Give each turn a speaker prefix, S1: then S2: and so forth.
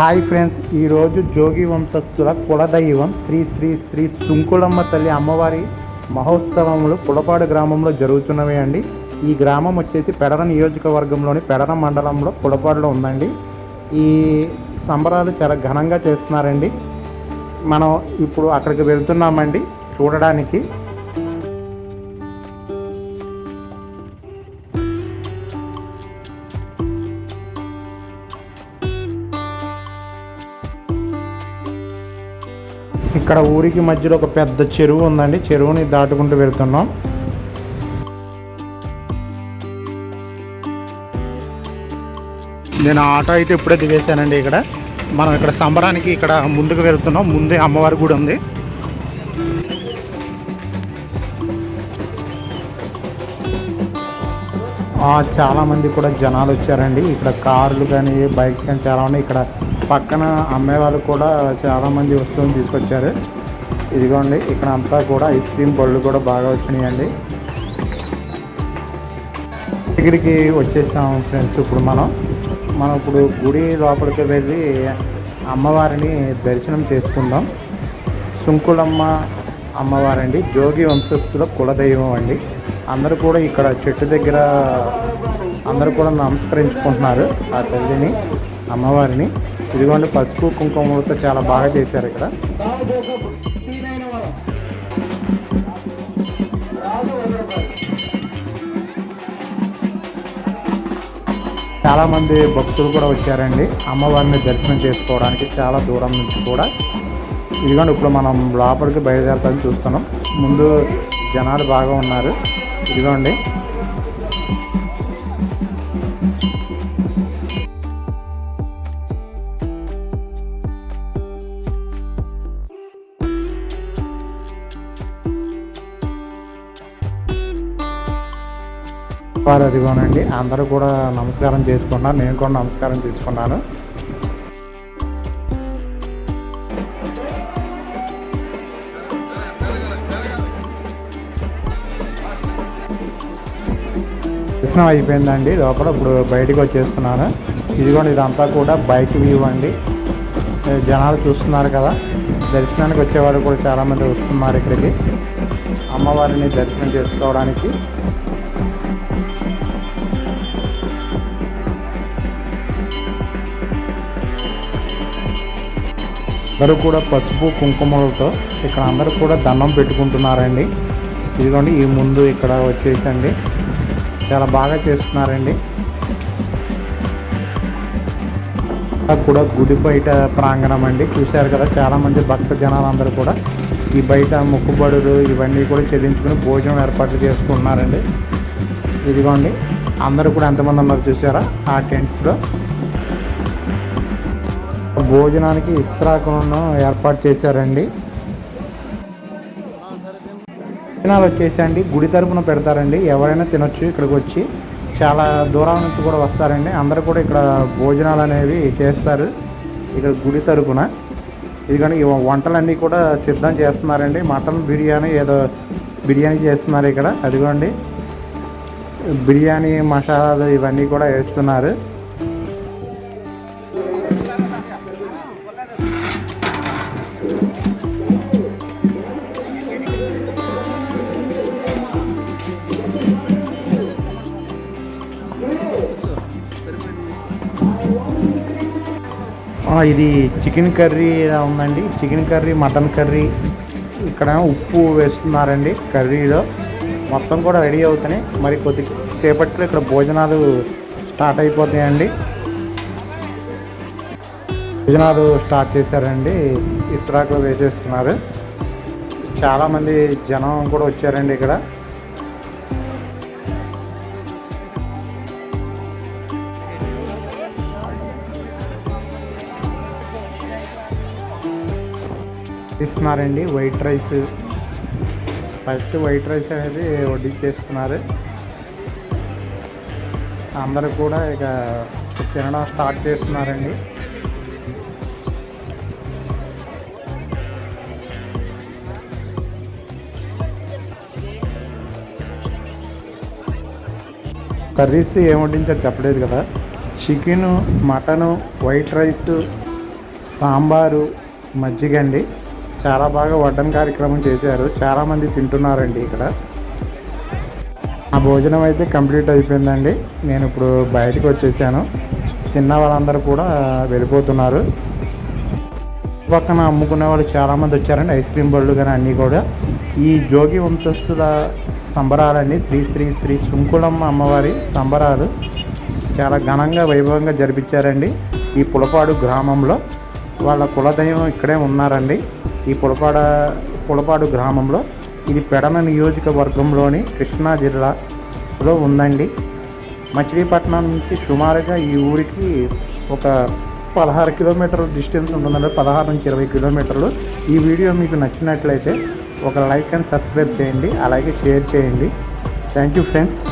S1: Hi friends ఈరోజు జోగి వంశస్థుల కులదైవం శ్రీ శ్రీ శ్రీ సుంకులమ్మ తల్లి అమ్మవారి మహోత్సవములు పులపాడు గ్రామంలో జరుగుతున్నవి అండి. ఈ గ్రామం వచ్చేసి పెడర నియోజకవర్గంలోని పెడర మండలంలో పులపాడులో ఉందండి. ఈ సంబరాలు చాలా ఘనంగా చేస్తున్నారండి. మనం ఇప్పుడు అక్కడికి వెళ్తున్నామండి చూడడానికి. ఇక్కడ ఊరికి మధ్యలో ఒక పెద్ద చెరువు ఉందండి. చెరువుని దాటుకుంటూ వెళ్తున్నాం. నేను ఆటో అయితే ఇప్పుడే దిగేశానండి ఇక్కడ. మనం ఇక్కడ సంబరానికి ఇక్కడ ముందుకు వెళ్తున్నాం. ముందే అమ్మవారి గుడి ఉంది. ఆ, చాలా మంది కూడా జనాలు వచ్చారండి. ఇక్కడ కార్లు కానీ బైక్స్ కానీ చాలా ఉన్నాయి. ఇక్కడ పక్కన అమ్మే వాళ్ళు కూడా చాలామంది వస్తువులు తీసుకొచ్చారు. ఇదిగోండి ఇక్కడ అంతా కూడా ఐస్ క్రీమ్ పళ్ళు కూడా బాగా వచ్చినాయండి. దగ్గరికి వచ్చేసాం ఫ్రెండ్స్ ఇప్పుడు మనం. మనం ఇప్పుడు గుడి లోపలికి వెళ్ళి అమ్మవారిని దర్శనం చేసుకుందాం. సుంకులమ్మ అమ్మవారండి జోగి వంశస్థుల కులదైవం అండి. అందరూ కూడా ఇక్కడ చెట్టు దగ్గర అందరూ కూడా నమస్కరించుకుంటున్నారు ఆ తల్లిని. అమ్మవారిని. ఇదిగోండి పసుపు కుంకుమలతో చాలా బాగా చేశారు ఇక్కడ. చాలామంది భక్తులు కూడా వచ్చారండి. అమ్మవారిని దర్శనం చేసుకోవడానికి చాలా దూరం నుంచి కూడా. ఇదిగోండి ఇప్పుడు మనం లోపలికి బయలుదేరతాం చూస్తున్నాం. ముందు జనాలు బాగా ఉన్నారు. ఇదిగోండి. వారు అదిగోనండి. అందరూ కూడా నమస్కారం చేసుకున్నారు. నేను కూడా నమస్కారం చేసుకున్నాను. దర్శనం అయిపోయిందండి. లోపల ఇప్పుడు బయటకు వచ్చేస్తున్నాను. ఇదిగోండి ఇదంతా కూడా బైక్ వ్యూ అండి. జనాలు చూస్తున్నారు కదా? దర్శనానికి వచ్చేవారు కూడా చాలామంది వస్తున్నారు ఇక్కడికి. అమ్మవారిని దర్శనం చేసుకోవడానికి. అందరూ కూడా పసుపు కుంకుమలతో ఇక్కడ అందరూ కూడా దండం పెట్టుకుంటున్నారండి. ఇదిగోండి ఈ ముందు ఇక్కడ వచ్చేసండి. చాలా బాగా చేస్తున్నారండి. కూడా గుడి బయట ప్రాంగణం అండి. చూశారు కదా చాలామంది భక్త జనాలు అందరూ కూడా ఈ బయట మొక్కుబడులు ఇవన్నీ కూడా చెల్లించుకుని భోజనం ఏర్పాట్లు చేసుకుంటున్నారండి ఇదిగోండి అందరూ కూడా ఎంతమంది ఉన్నారు చూసారా ఆ టెంట్స్లో భోజనానికి ఇస్త్రాకులను ఏర్పాటు చేశారండి. భోజనాలు వచ్చేసండి గుడి తరపున పెడతారండి. ఎవరైనా తినొచ్చు ఇక్కడికి వచ్చి. చాలా దూరం నుంచి కూడా వస్తారండి. అందరూ కూడా ఇక్కడ భోజనాలు అనేవి చేస్తారు ఇక్కడ గుడి తరపున. ఇదిగోండి కానీ వంటలన్నీ కూడా సిద్ధం చేస్తున్నారండి. మటన్ బిర్యానీ ఏదో బిర్యానీ చేస్తున్నారు ఇక్కడ. అదిగోండి. బిర్యానీ మసాలాలు ఇవన్నీ కూడా వేస్తున్నారు. ఇది చికెన్ కర్రీ ఉందండి. Chicken curry mutton curry. ఇక్కడ ఉప్పు వేస్తున్నారండి కర్రీలో. మొత్తం కూడా రెడీ అవుతున్నాయి. మరి కొద్ది సేపట్లో ఇక్కడ భోజనాలు స్టార్ట్ అయిపోతాయండి. భోజనాలు స్టార్ట్ చేశారండి. ఇస్రాకులు వేసేస్తున్నారు. చాలామంది జనం కూడా వచ్చారండి ఇక్కడ. ఇస్తున్నారండి white rice first white rice అనేది వడ్డించేస్తున్నారు అందరూ కూడా ఇక తినడం స్టార్ట్ చేస్తున్నారండి. కర్రీస్ ఏం వడ్డించారు చెప్పలేదు కదా. Chicken mutton white rice sambar మజ్జిగ అండి. చాలా బాగా వడ్డన్ కార్యక్రమం చేశారు. చాలామంది తింటున్నారండి ఇక్కడ. ఆ భోజనం అయితే కంప్లీట్ అయిపోయిందండి. నేను ఇప్పుడు బయటకు వచ్చేసాను. తిన్న వాళ్ళందరూ కూడా వెళ్ళిపోతున్నారు. పక్కన అమ్ముకునే వాళ్ళు చాలామంది వచ్చారండి. ఐస్ క్రీమ్ బళ్ళు కానీ అన్నీ కూడా. ఈ జోగి వంశస్థుల సంబరాలండి. శ్రీ శ్రీ శ్రీ సుంకులమ్మ అమ్మవారి సంబరాలు చాలా ఘనంగా వైభవంగా జరిపించారండి. ఈ పులపాడు గ్రామంలో వాళ్ళ కులదైవం ఇక్కడే ఉన్నారండి. ఈ పులపాడ పులపాడు గ్రామంలో ఇది పెడన నియోజకవర్గంలోని కృష్ణా జిల్లాలో ఉందండి. మచిలీపట్నం నుంచి సుమారుగా ఈ ఊరికి ఒక పదహారు కిలోమీటర్ల డిస్టెన్స్ ఉంటుందండి. పదహారు నుంచి ఇరవై కిలోమీటర్లు. ఈ వీడియో మీకు నచ్చినట్లయితే ఒక లైక్ అండ్ సబ్స్క్రైబ్ చేయండి. అలాగే షేర్ చేయండి. Thank you friends.